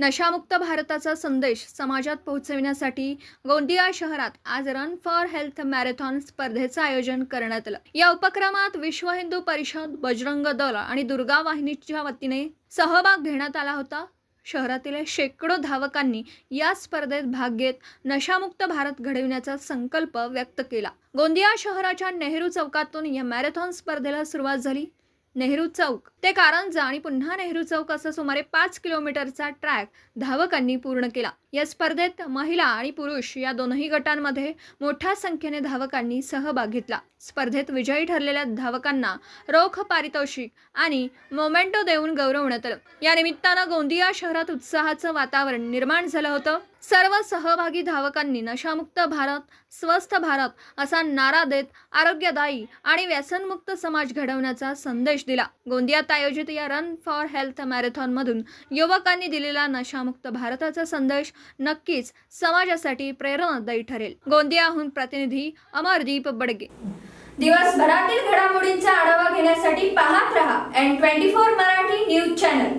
नशामुक्त भारताचा संदेश समाजात पोहोचविण्यासाठी गोंदिया शहरात आज रन फॉर हेल्थ मॅरेथॉन स्पर्धेचं आयोजन करण्यात आलं. या उपक्रमात विश्व हिंदू परिषद बजरंग दल आणि दुर्गा वाहिनीच्या वतीने सहभाग घेण्यात आला होता. शहरातील शेकडो धावकांनी या स्पर्धेत भाग घेत नशामुक्त भारत घडविण्याचा संकल्प व्यक्त केला. गोंदिया शहराच्या नेहरू चौकातून या मॅरेथॉन स्पर्धेला सुरुवात झाली. नेहरू चौक. ते कारंजा आणि पुन्हा नेहरू चौक असा सुमारे पाच किलोमीटरचा ट्रॅक धावकांनी पूर्ण केला. या स्पर्धेत महिला आणि पुरुष या दोनही गटांमध्ये मोठ्या संख्येने धावकांनी सहभाग घेतला. स्पर्धेत विजयी ठरलेल्या धावकांना रोख पारितोषिक आणि मोमेंटो देऊन गौरवण्यात आलं. या निमित्तानं गोंदिया शहरात उत्साहाचं वातावरण निर्माण झालं होतं. सर्व सहभागी धावकांनी नशामुक्त भारत स्वस्थ भारत असा नारा देत आरोग्यदायी आणि व्यसनमुक्त समाज घडवण्याचा संदेश दिला. गोंदियात आयोजित या रन फॉर हेल्थ मॅरेथॉनमधून युवकांनी दिलेला नशामुक्त भारताचा संदेश नक्कीच समाजासाठी प्रेरणादायी ठरेल. गोंदियाहून प्रतिनिधी अमरदीप बडगे. दिवसभरातील घडामोडींचा आढावा घेण्यासाठी पाहत रहा N twenty four Marathi news channel